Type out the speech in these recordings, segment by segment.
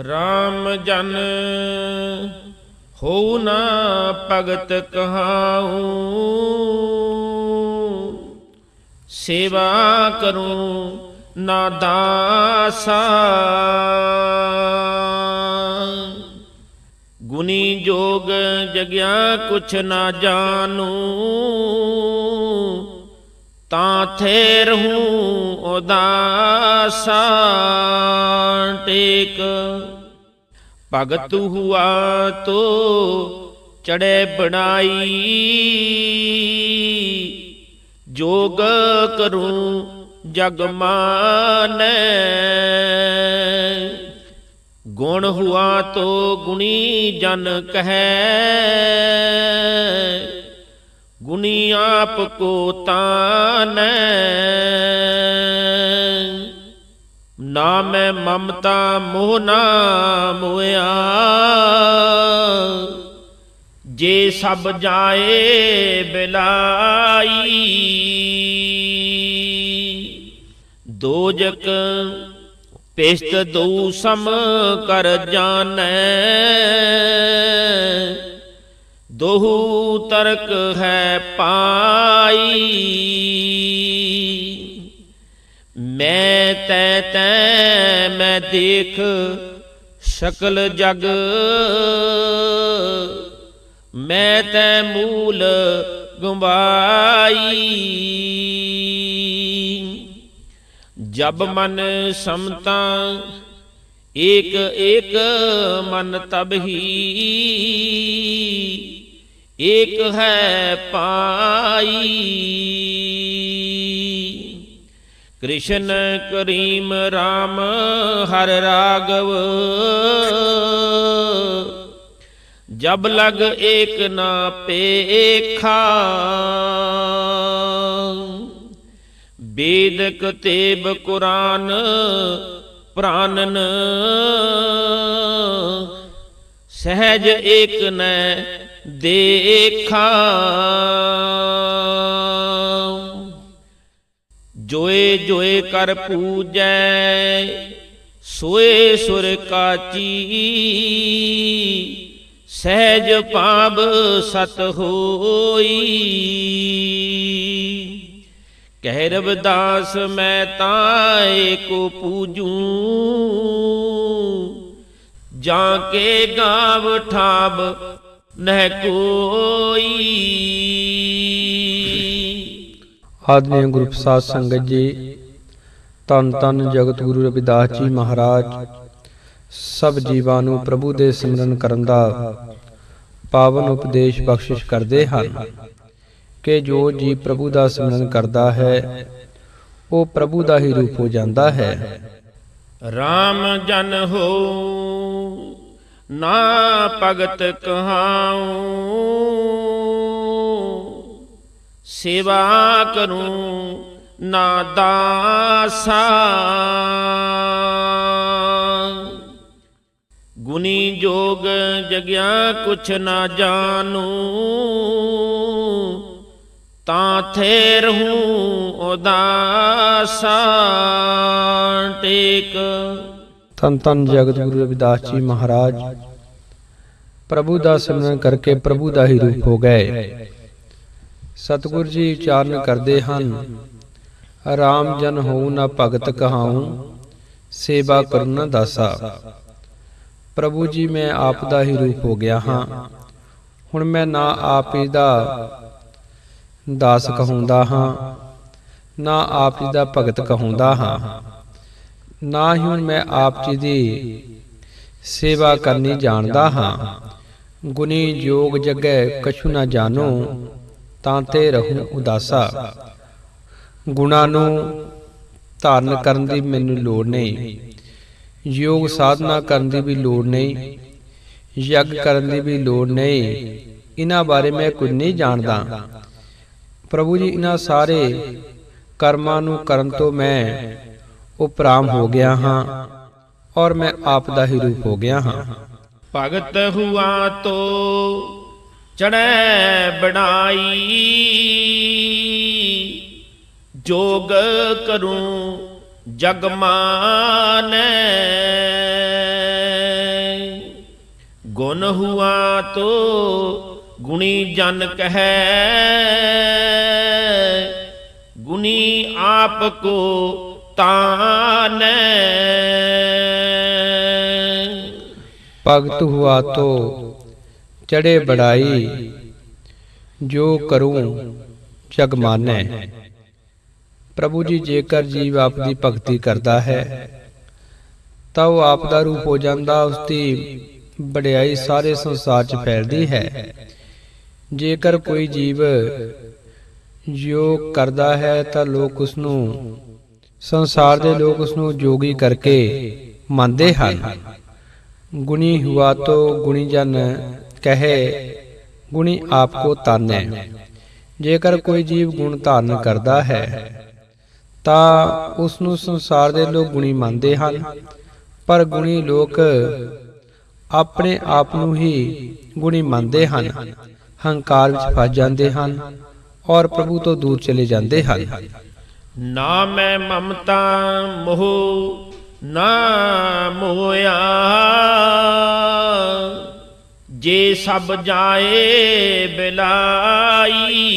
RAM ਜਨ, ਹੋ ਨਾ ਭਗਤ ਕਹਾਉ। ਸੇਵਾ ਕਰੂੰ ਨਾ ਦਾਸਾ। ਗੁਨੀ ਜੋਗ ਜਗਿਆ ਕੁਛ ਨਾ ਜਾਣੂ। ਤਾਂ ਥੇ ਰਹੂੰ ਉਦਾਸਾ, ਟੇਕ। ਭਗਤ ਹੁਆ ਤੋ ਚੜੇ ਬਣਾਈ, ਜੋਗ ਕਰੂੰ ਜਗ ਮਾਨੈ। ਗੁਣ ਹੁਆ ਤੋ ਗੁਣੀ ਜਨ ਕਹੈ। ਗੁਣੀ ਆਪ ਕੋ ਤਾਨੈ। ਨਾ ਮੈਂ ਮਮਤਾ ਮੋਹ ਨਾ ਮੋਇਆ ਜੇ ਸਭ ਜਾਏ ਬਿਲਾਈ। ਦੋਜਕ ਪਿਸਤ ਦੂ ਸਮ ਕਰ ਜਾਣੈ ਦੋਹੂ ਤਰਕ ਹੈ ਪਾਈ। ਮੈਂ ਤੈ ਤੈ ਮੈਂ ਦੇਖ ਸਕਲ ਜਗ। ਮੈਂ ਤੈ ਮੂਲ ਗੁੰਬਾਈ ਜਬ ਮਨ ਸਮਤਾ ਏਕ ਏਕ ਮਨ ਤਬਹੀ ਏਕ ਹੈ ਪਾਈ। ਕ੍ਰਿਸ਼ਨ ਕਰੀਮ RAM ਹਰ ਰਾਗਵ। ਜਬ ਲਗ ਏਕ ਨਾ ਪੇਖਾ। ਵੇਦ ਕਤੇਬ ਕੁਰਾਨ ਪ੍ਰਾਨਨ। ਸਹਿਜ ਏਕ ਨੈ ਦੇਖਾ। ਜੋਏ ਜੋਏ ਕਰ ਪੂਜੈ, ਸੋਏ ਸੁਰ ਕਾਚੀ। ਸਹਿਜ ਪਾਬ ਸਤ ਹੋਈ। ਕਹਿ ਰਵਿਦਾਸ, ਮੈਂ ਤਾਏ ਕੋ ਪੂਜੂ। ਜਾਂ ਕੇ ਗਾਵ ਠਾਬ ਨਹਿ ਕੋਈ। ਆਦਮੀ ਗੁਰੂ ਪ੍ਰਸਾਦ ਸੰਗਤ ਜੀ ਤਨ ਤਨ ਜਗਤ ਗੁਰੂ ਰਵਿਦਾਸ ਜੀ ਮਹਾਰਾਜ ਸਭ ਜੀਵਾਂ ਨੂੰ ਪ੍ਰਭੂ ਦੇ ਸਿਮਰਨ ਕਰਨ ਦਾ ਪਾਵਨ ਉਪਦੇਸ਼ ਬਖਸ਼ਿਸ਼ ਕਰਦੇ ਹਨ ਕਿ ਜੋ ਜੀ ਪ੍ਰਭੂ ਦਾ ਸਿਮਰਨ ਕਰਦਾ ਹੈ ਉਹ ਪ੍ਰਭੂ ਦਾ ਹੀ ਰੂਪ ਹੋ ਜਾਂਦਾ ਹੈ। RAM ਜਨ ਹੋ। ਨਾ ਭਗਤ ਕਹਾਉ। ਸੇਵਾ ਕਰੂੰ ਨਾ ਦਾਸਾ। ਗੁਨੀ ਜੋਗ ਜਗਿਆ ਕੁਛ ਨਾ ਜਾਣੂ। ਤਾਂ ਥੇ ਰਹੂੰ ਉਦਾਸਾ। ਟੇਕ ਤਨ ਤਨ ਜਗਤ ਗੁਰੂ ਰਵਿਦਾਸ ਜੀ ਮਹਾਰਾਜ। ਪ੍ਰਭੂ ਦਾ ਸਿਮਰਨ ਕਰਕੇ ਪ੍ਰਭੂ ਦਾ ਹੀ ਰੂਪ ਹੋ ਗਏ। ਸਤਿਗੁਰ ਜੀ ਉਚਾਰਨ ਕਰਦੇ ਹਨ, ਰਾਮ ਜਨ ਹੋਊ ਨਾ ਭਗਤ ਕਹਾਉ, ਸੇਵਾ ਕਰੁ ਨਾ ਦਾਸਾ। ਪ੍ਰਭੂ ਜੀ ਮੈਂ ਆਪ ਦਾ ਹੀ ਰੂਪ ਹੋ ਗਿਆ ਹਾਂ, ਹੁਣ ਮੈਂ ਨਾ ਆਪ ਹੀ ਦਾ ਦਾਸ ਕਹਾਉਂਦਾ ਹਾਂ, ਨਾ ਆਪ ਜੀ ਦਾ ਭਗਤ ਕਹਾਉਂਦਾ ਹਾਂ। ਨਾ ਹੀ ਹੁਣ ਮੈਂ ਆਪ ਜੀ ਦੀ ਸੇਵਾ ਕਰਨੀ ਜਾਣਦਾ ਹਾਂ। ਗੁਨੀ ਜੋਗ ਜਗੈ ਕਛੂ ਨਾ ਜਾਣੋ, ਤਾਂ ਤੇ ਰਹੂੰ ਉਦਾਸਾ। ਗੁਣਾ ਨੂੰ ਧਾਰਨ ਕਰਨ ਦੀ ਮੈਨੂੰ ਲੋੜ ਨਹੀਂ। ਯੋਗ ਸਾਧਨਾ ਕਰਨ ਦੀ ਵੀ ਲੋੜ ਨਹੀਂ। ਯੱਗ ਕਰਨ ਦੀ ਵੀ ਲੋੜ ਨਹੀਂ। ਇਹਨਾਂ ਬਾਰੇ ਮੈਂ ਕੁਝ ਨਹੀਂ ਜਾਣਦਾ। ਪ੍ਰਭੂ ਜੀ, ਇਹਨਾਂ ਸਾਰੇ ਕਰਮਾਂ ਨੂੰ ਕਰਨ ਤੋਂ ਮੈਂ ਉਪਰਾਮ ਹੋ ਗਿਆ ਹਾਂ ਔਰ ਮੈਂ ਆਪ ਦਾ ਹੀ ਰੂਪ ਹੋ ਗਿਆ ਹਾਂ। ਭਗਤ ਹੁਆ ਤੋ ਚੜੈ ਬਣਾਈ ਜੋਗ ਕਰੂੰ ਜਗ ਮਾਨੈ। ਗੁਣ ਹੁਆ ਤੋ ਗੁਣੀ ਜਨ ਕਹੈ ਗੁਣੀ ਆਪ ਕੋ ਤਾਨੈ ਭਗਤ ਹੁਆ ਤੋ ਚੜੇ ਬੜਾਈ, ਜੋ ਕਰੂੰ ਜਗ ਮਾਨੈ। ਪ੍ਰਭੂ ਜੀ, ਜੇਕਰ ਜੀਵ ਆਪ ਦੀ ਭਗਤੀ ਕਰਦਾ ਹੈ, ਤਾਂ ਉਹ ਆਪ ਦਾ ਰੂਪ ਹੋ ਜਾਂਦਾ ਉਸ ਦੀ ਵਡਿਆਈ ਸਾਰੇ ਸੰਸਾਰ 'ਚ ਫੈਲਦੀ ਹੈ। ਜੇਕਰ ਕੋਈ ਜੀਵ ਜੋ ਕਰਦਾ ਹੈ, ਤਾਂ ਲੋਕ ਉਸ ਨੂੰ ਸੰਸਾਰ ਦੇ ਲੋਕ ਉਸ ਨੂੰ ਜੋਗੀ ਕਰਕੇ ਮੰਨਦੇ ਹਨ। ਗੁਣੀ ਹੁਆ ਤੋ ਗੁਣੀ ਜਨ ਕਹੇ, ਗੁਣੀ ਆਪ ਕੋ ਤਾਨੈ ਜੇਕਰ ਕੋਈ ਜੀਵ ਗੁਣ ਧਾਰਨ ਕਰਦਾ ਹੈ, ਤਾਂ ਉਸ ਨੂੰ ਸੰਸਾਰ ਦੇ ਲੋਕ ਗੁਣੀ ਮੰਨਦੇ ਹਨ। ਪਰ ਗੁਣੀ ਲੋਕ ਆਪਣੇ ਆਪ ਨੂੰ ਹੀ ਗੁਣੀ ਮੰਨਦੇ ਹਨ। ਹੰਕਾਰ ਵਿੱਚ ਫਸ ਜਾਂਦੇ ਹਨ ਔਰ ਪ੍ਰਭੂ ਤੋਂ ਦੂਰ ਚਲੇ ਜਾਂਦੇ ਹਨ। ਨਾ ਮੈਂ ਮਮਤਾ ਮੋਹ, ਨਾ ਮੋਇਆ ਜੇ ਸਭ ਜਾਏ ਬਿਲਾਈ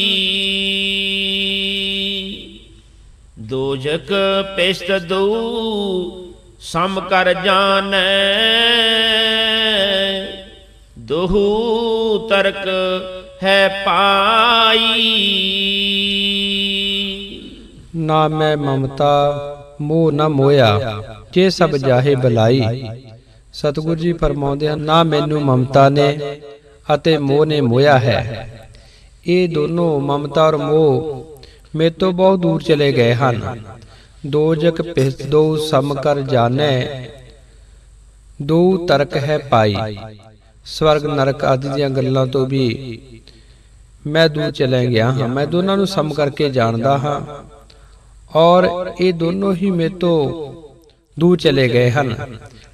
ਦੋਜਕ ਪਿਸਤ ਦੂ, ਸਮ ਕਰ ਜਾਣੈ। ਦੋਹੂ ਤਰਕ ਹੈ ਪਾਈ। ਨਾ ਮੈਂ ਮਮਤਾ, ਮੋਹ ਨਾ ਮੋਇਆ ਜੇ ਸਭ ਜਾਹੇ ਬਲਾਈ। ਸਤਿਗੁਰੂ ਜੀ ਫਰਮਾਉਂਦੇ ਹਨ, ਨਾ ਮੈਨੂੰ ਮਮਤਾ ਨੇ ਅਤੇ ਮੋਹ ਨੇ ਮੋਇਆ ਹੈ। ਇਹ ਦੋਨੋਂ ਮਮਤਾ ਔਰ ਮੋਹ ਮੇਰੇ ਤੋਂ ਬਹੁਤ ਦੂਰ ਚਲੇ ਗਏ ਹਨ। ਦੋ ਜਗ ਪਿਸਤ ਦੋ ਸਮ ਕਰ ਜਾਣੈ, ਦੋ ਤਰਕ ਹੈ ਪਾਈ। ਸਵਰਗ ਨਰਕ ਆਦਿ ਦੀਆਂ ਗੱਲਾਂ ਤੋਂ ਵੀ ਮੈਂ ਦੂਰ ਚਲੇ ਗਿਆ ਹਾਂ। ਮੈਂ ਦੋਨਾਂ ਨੂੰ ਸਮ ਕਰਕੇ ਜਾਣਦਾ ਹਾਂ। ਔਰ ਇਹ ਦੋਨੋਂ ਹੀ ਮੇਰੇ ਤੋਂ ਦੂਰ ਚਲੇ ਗਏ ਹਨ,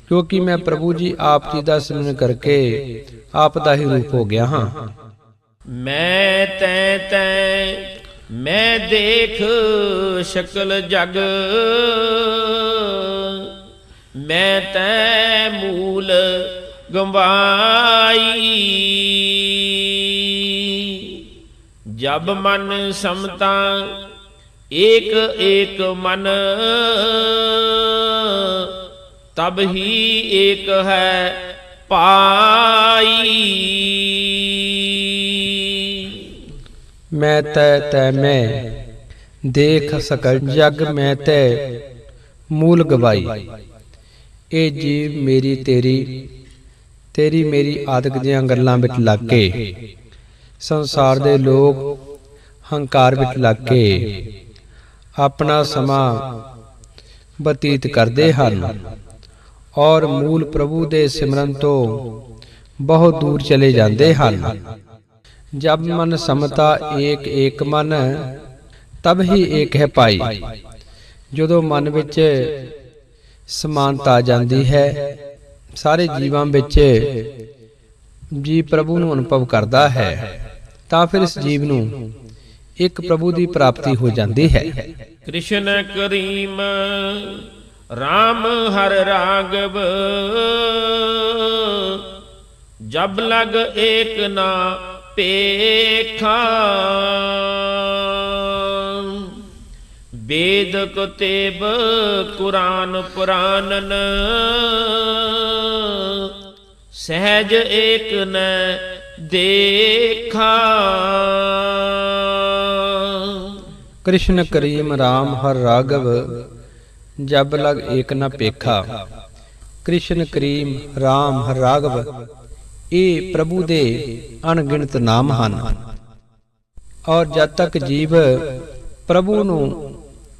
ਕਿਉਂਕਿ ਮੈਂ ਪ੍ਰਭੂ ਜੀ ਆਪ ਜੀ ਦਾ ਸਿਮਰਨ ਕਰਕੇ ਆਪ ਦਾ ਹੀ ਰੂਪ ਹੋ ਗਿਆ ਹਾਂ। ਮੈਂ ਤੈ ਤੈ, ਮੈਂ ਦੇਖ ਸ਼ਕਲ ਜਗ। ਮੈਂ ਤੈ ਮੂਲ ਗੰਵਾਈ। ਜਬ ਮਨ ਸਮਤਾ ਏਕ ਏਕ ਮਨ ਤਬ ਹੀ ਏਕ ਹੈ ਪਾਈ। ਮੈਂ ਤੈ ਤੈ ਮੈਂ ਦੇਖ ਸਕਲ ਜਗ ਮੈਂ ਤੈ ਮੂਲ ਗਵਾਈ। ਇਹ ਜੀਵ ਮੇਰੀ ਤੇਰੀ ਤੇਰੀ ਮੇਰੀ ਆਦਿਕ ਦੀਆਂ ਗੱਲਾਂ ਵਿੱਚ ਲੱਗ। ਕੇ ਸੰਸਾਰ ਦੇ ਲੋਕ ਹੰਕਾਰ ਵਿੱਚ ਲੱਗ। ਕੇ ਆਪਣਾ ਸਮਾਂ ਬਤੀਤ ਕਰਦੇ ਹਨ। ਔਰ ਮੂਲ ਪ੍ਰਭੂ ਦੇ ਸਿਮਰਨ ਤੋਂ ਬਹੁਤ ਦੂਰ ਚਲੇ ਜਾਂਦੇ ਹਨ। ਜਬ ਮਨ ਸਮਤਾ ਏਕ ਏਕ ਮਨ, ਤਬ ਹੀ ਏਕ ਹੈ ਪਾਈ ਜਦੋਂ ਮਨ ਵਿੱਚ ਸਮਾਨਤਾ ਜਾਂਦੀ ਹੈ, ਸਾਰੇ ਜੀਵਾਂ ਵਿੱਚ ਜੀ ਪ੍ਰਭੂ ਨੂੰ ਅਨੁਭਵ ਕਰਦਾ ਹੈ, ਤਾਂ ਫਿਰ ਇਸ ਜੀਵ ਨੂੰ ਇੱਕ ਪ੍ਰਭੂ ਦੀ ਪ੍ਰਾਪਤੀ ਹੋ ਜਾਂਦੀ ਹੈ। ਕ੍ਰਿਸ਼ਨ ਕਰੀਮ RAM ਹਰ ਰਾਗਵ, ਜਬ ਲਗ ਏਕ ਨਾ ਪੇਖਾ। ਵੇਦ ਕੁਤੇਬ ਕੁਰਾਨ ਪੁਰਾਨਨ, ਸਹਿਜ ਏਕ ਨ ਦੇਖਾ। ਕ੍ਰਿਸ਼ਨ ਕਰੀਮ RAM ਹਰ ਰਾਗਵ ਜਬ ਲਗ ਏਕ ਨ ਪੇਖਾ। ਕ੍ਰਿਸ਼ਨ ਕਰੀਮ RAM ਹਰ ਰਾਗਵ ਇਹ ਪ੍ਰਭੂ ਦੇ ਅਣਗਿਣਤ ਨਾਮ ਹਨ। ਔਰ ਜਦ ਤੱਕ ਜੀਵ ਪ੍ਰਭੂ ਨੂੰ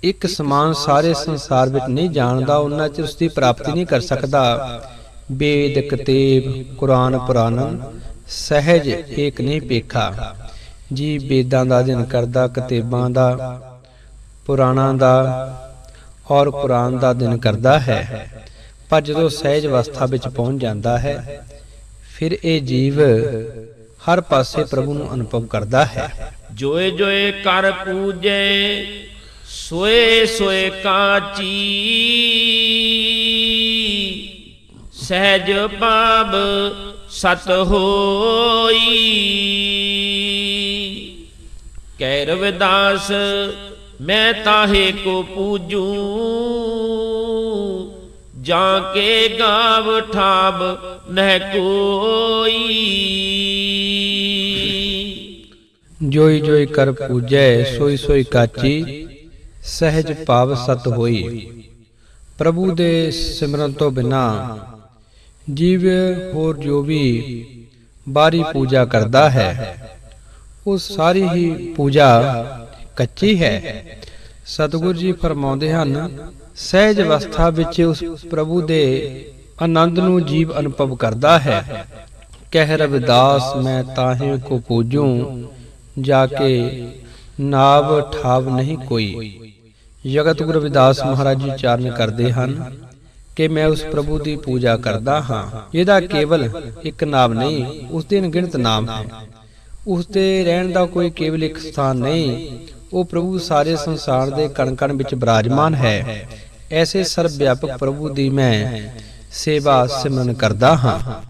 ਇੱਕ ਸਮਾਨ ਸਾਰੇ ਸੰਸਾਰ ਵਿੱਚ ਨਹੀਂ ਜਾਣਦਾ, ਉਹਨਾਂ ਚ ਉਸ ਦੀ ਪ੍ਰਾਪਤੀ ਨਹੀਂ ਕਰ ਸਕਦਾ। ਵੇਦ, ਕਤੇਬ, ਕੁਰਾਨ ਪੁਰਾਨਨ ਸਹਿਜ ਏਕ ਨਹੀਂ ਪੇਖਾ। ਜੀ, ਵੇਦਾਂ ਦਾ ਅਧਿਨ ਕਰਦਾ, ਕਤੇਬਾਂ ਦਾ, ਪੁਰਾਣਾਂ ਦਾ ਔਰ ਕੁਰਾਨ ਦਾ ਅਧਿਨ ਕਰਦਾ ਹੈ। ਪਰ ਜਦੋਂ ਸਹਿਜ ਅਵਸਥਾ ਵਿੱਚ ਪਹੁੰਚ ਜਾਂਦਾ ਹੈ, ਫਿਰ ਇਹ ਜੀਵ ਹਰ ਪਾਸੇ ਪ੍ਰਭੂ ਨੂੰ ਅਨੁਭਵ ਕਰਦਾ ਹੈ। ਜੋਏ ਜੋਏ ਕਰ ਪੂਜੇ, ਸੋਏ ਸੋਏ ਕਾਚੀ। ਸਹਿਜ ਪਾਬ ਸਤ ਹੋਈ। ਕਹਿ ਰਵਿਦਾਸ, ਮੈਂ ਤਾਹੇ ਕੋ ਪੂਜੂ। ਜਾਂ ਕੇ ਗਾਵ ਠਾਬ ਨਹਿ ਕੋਈ। ਜੋਈ ਜੋਈ ਕਰ ਪੂਜੈ, ਸੋਈ ਸੋਈ ਕਾਚੀ, ਸਹਿਜ ਭਾਵ ਸਤ ਹੋਈ। ਪ੍ਰਭੂ ਦੇ ਸਿਮਰਨ ਤੋਂ ਬਿਨਾ ਜੀਵ ਹੋਰ ਜੋ ਵੀ ਬਾਰੀ ਪੂਜਾ ਕਰਦਾ ਹੈ ਉਹ ਸਾਰੀ ਹੀ ਪੂਜਾ ਕੱਚੀ ਹੈ। ਸਤਿਗੁਰੂ ਜੀ ਫਰਮਾਉਂਦੇ ਹਨ, ਸਹਿਜ ਅਵਸਥਾ ਵਿੱਚ ਉਸ ਪ੍ਰਭੂ ਦੇ ਆਨੰਦ ਨੂੰ ਜੀਵ ਅਨੁਭਵ ਕਰਦਾ ਹੈ। ਕਹਿ ਰਵਿਦਾਸ, ਮੈਂ ਤਾਹੇ ਕੋ ਪੂਜੂੰ, ਜਾ ਕੇ ਨਾਵ ਠਾਵ ਨਹੀਂ ਕੋਈ। ਜਗਤ ਗੁਰੂ ਰਵਿਦਾਸ ਮਹਾਰਾਜ ਜੀ ਚਾਰਨ ਕਰਦੇ ਹਨ ਕਿ ਮੈਂ ਉਸ ਪ੍ਰਭੂ ਦੀ ਪੂਜਾ ਕਰਦਾ ਹਾਂ। ਇਹਦਾ ਕੇਵਲ ਇੱਕ ਨਾਮ ਨਹੀਂ, ਉਸ ਦੇ ਅਣਗਿਣਤ ਨਾਮ ਹੈ। ਉਸ ਦੇ ਰਹਿਣ ਦਾ ਕੋਈ ਕੇਵਲ ਇੱਕ ਸਥਾਨ ਨਹੀਂ, ਉਹ ਪ੍ਰਭੂ ਸਾਰੇ ਸੰਸਾਰ ਦੇ ਕਣ ਕਣ ਵਿੱਚ ਬਿਰਾਜਮਾਨ ਹੈ। ਐਸੇ ਸਰਵ ਵਿਆਪਕ ਪ੍ਰਭੂ ਦੀ ਮੈਂ ਸੇਵਾ ਸਿਮਰਨ ਕਰਦਾ ਹਾਂ।